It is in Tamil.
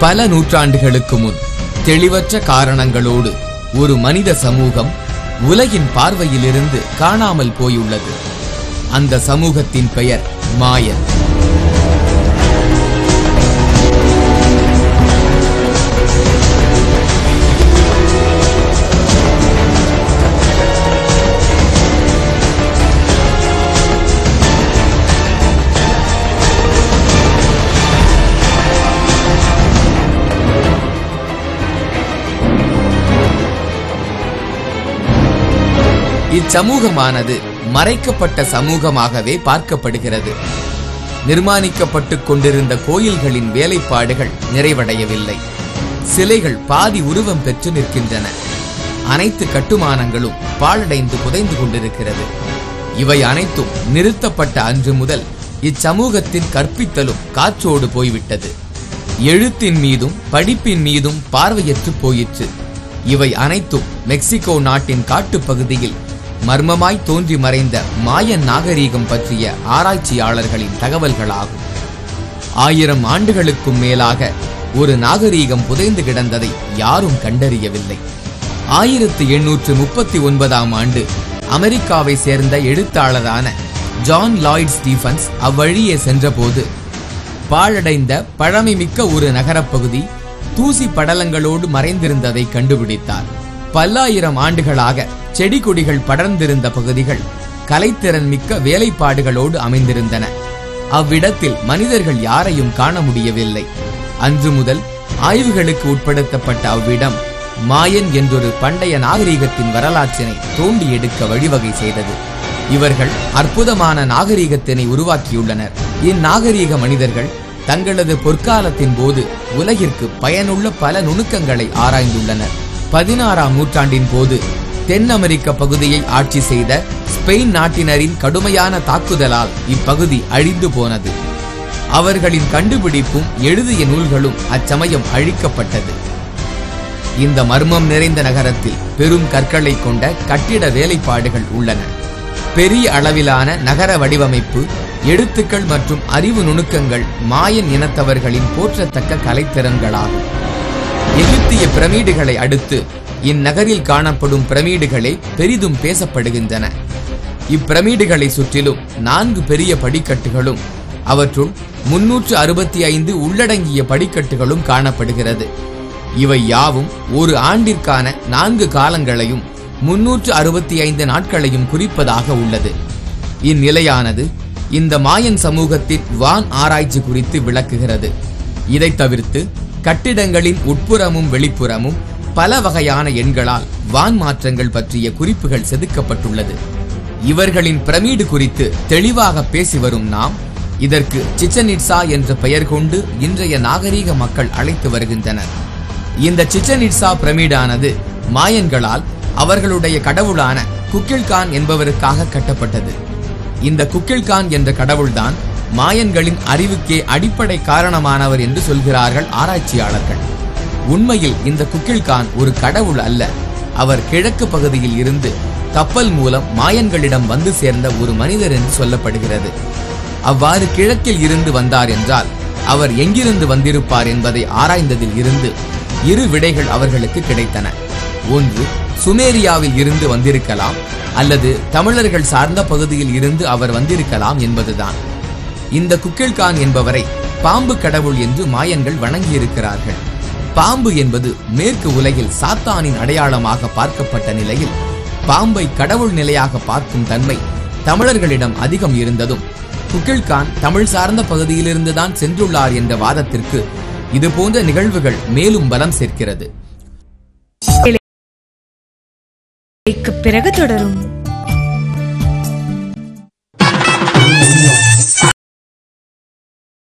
பல நூற்றாண்டுகளுக்கு முன் தெளிவற்ற காரணங்களோடு ஒரு மனித சமூகம் உலகின் பார்வையிலிருந்து காணாமல் போயுள்ளது. அந்த சமூகத்தின் பெயர் மாயன். இச்சமூகமானது மறைக்கப்பட்ட சமூகமாகவே பார்க்கப்படுகிறது. நிர்மாணிக்கப்பட்டுக் கொண்டிருந்த கோயில்களின் வேலைப்பாடுகள் நிறைவடையவில்லை. சிலைகள் பாதி உருவம் பெற்று நிற்கின்றன. அனைத்து கட்டுமானங்களும் பாழடைந்து புதைந்து கொண்டிருக்கிறது. இவை அனைத்தும் நிறுத்தப்பட்ட அன்று முதல் இச்சமூகத்தின் கற்பித்தலும் காற்றோடு போய்விட்டது. எழுத்தின் மீதும் படிப்பின் மீதும் பார்வையற்று போயிற்று. இவை அனைத்தும் மெக்சிகோ நாட்டின் காட்டுப்பகுதியில் மர்மமாய் தோன்றி மறைந்த மாய நாகரீகம் பற்றிய ஆராய்ச்சியாளர்களின் தகவல்களாகும். ஆயிரம் ஆண்டுகளுக்கும் மேலாக ஒரு நாகரீகம் புதைந்து கிடந்ததை யாரும் கண்டறியவில்லை. ஆயிரத்து எண்ணூற்று முப்பத்தி ஒன்பதாம் ஆண்டு அமெரிக்காவை சேர்ந்த எழுத்தாளரான ஜான் லாய்ட் ஸ்டீஃபன்ஸ் அவ்வழியே சென்றபோது பாழடைந்த பழமைமிக்க ஒரு நகரப்பகுதி தூசி படலங்களோடு மறைந்திருந்ததை கண்டுபிடித்தார். பல்லாயிரம் ஆண்டுகளாக செடி கொடிகள் படர்ந்திருந்த பகுதிகள் கலைத்திறன் மிக்க வேலைப்பாடுகளோடு அமைந்திருந்தன. அவ்விடத்தில் மனிதர்கள் யாரையும் காண முடியவில்லை. அன்று முதல் ஆய்வுகளுக்கு உட்படுத்தப்பட்ட அவ்விடம் மாயன் என்றொரு பண்டைய நாகரீகத்தின் வரலாற்றினை தோண்டி எடுக்க வழிவகை செய்தது. இவர்கள் அற்புதமான நாகரீகத்தினை உருவாக்கியுள்ளனர். இந்நாகரீக மனிதர்கள் தங்களது பொற்காலத்தின் போது உலகிற்கு பயனுள்ள பல நுணுக்கங்களை ஆராய்ந்துள்ளனர். பதினாறாம் நூற்றாண்டின் போது தென் அமெரிக்க பகுதியை ஆட்சி செய்த ஸ்பெயின் நாட்டினரின் கடுமையான தாக்குதலால் இப்பகுதி அழிந்து போனது. அவர்களின் கண்டுபிடிப்பும் எழுதிய நூல்களும் அச்சமயம் அழிக்கப்பட்டது. இந்த மர்மம் நிறைந்த நகரத்தில் பெரும் கற்களை கொண்ட கட்டிட வேலைப்பாடுகள் உள்ளன. பெரிய அளவிலான நகர வடிவமைப்பு எழுத்துக்கள் மற்றும் அறிவு நுணுக்கங்கள் மாயன் இனத்தவர்களின் போற்றத்தக்க கலைத்திறன்களாகும். எகிப்திய பிரமிடுகளை அடுத்து இந்நகரில் காணப்படும் பிரமிடுகளே பெரிதும் பேசப்படுகின்றன. இப்பிரமிடுகளை சுற்றிலும் நான்கு பெரிய படிக்கட்டுகளும் அவற்றுள் முன்னூற்று அறுபத்தி ஐந்து உள்ளடங்கிய படிக்கட்டுகளும் காணப்படுகிறது. இவை யாவும் ஒரு ஆண்டிற்கான நான்கு காலங்களையும் முன்னூற்று அறுபத்தி ஐந்து நாட்களையும் குறிப்பதாக உள்ளது. இந்நிலையானது இந்த மாயன் சமூகத்தின் வான் ஆராய்ச்சி குறித்து விளக்குகிறது. இதைத் தவிர்த்து கட்டிடங்களின் உட்புறமும் வெளிப்புறமும் பல வகையான எண்களால் வான் மாற்றங்கள் பற்றிய குறிப்புகள் செதுக்கப்பட்டுள்ளது. இவர்களின் பிரமீடு குறித்து தெளிவாக பேசி வரும் நாம் இதற்கு சிச்சனிட்சா என்ற பெயர் கொண்டு இன்றைய நாகரீக மக்கள் அழைத்து வருகின்றனர். இந்த சிச்சனிட்சா பிரமிடானது மாயன்களால் அவர்களுடைய கடவுளான குக்கில்கான் என்பவருக்காக கட்டப்பட்டது. இந்த குக்கில்கான் என்ற கடவுள்தான் மாயன்களின் அறிவுக்கே அடிப்படை காரணமானவர் என்று சொல்கிறார்கள் ஆராய்ச்சியாளர்கள். உண்மையில் இந்த குக்கில்கான் ஒரு கடவுள் அல்ல. அவர் கிழக்கு பகுதியில் இருந்து கப்பல் மூலம் மாயன்களிடம் வந்து சேர்ந்த ஒரு மனிதர் என்று சொல்லப்படுகிறது. அவ்வாறு கிழக்கில் இருந்து வந்தார் என்றால் அவர் எங்கிருந்து வந்திருப்பார் என்பதை ஆராய்ந்ததில் இருந்து இரு விடைகள் அவர்களுக்கு கிடைத்தன. ஒன்று சுமேரியாவில் இருந்து வந்திருக்கலாம் அல்லது தமிழர்கள் சார்ந்த பகுதியில் இருந்து அவர் வந்திருக்கலாம் என்பதுதான். இந்த குக்கில்கான் என்பவரை பாம்பு கடவுள் என்று மாயன்கள் வணங்கியிருக்கிறார்கள். பாம்பு என்பது மேற்கு உலகில் சாத்தானின் அடையாளமாக பார்க்கப்பட்ட நிலையில் பாம்பை கடவுள் நிலையாக பார்க்கும் தன்மை தமிழர்களிடம் அதிகம் இருந்ததும். குகில்கான் தமிழ் சார்ந்த பகுதியிலிருந்துதான் சென்றுள்ளார் என்ற வாதத்திற்கு இது போன்ற நிகழ்வுகள் மேலும் பலம் சேர்க்கிறது. பிறகு தொடரும்.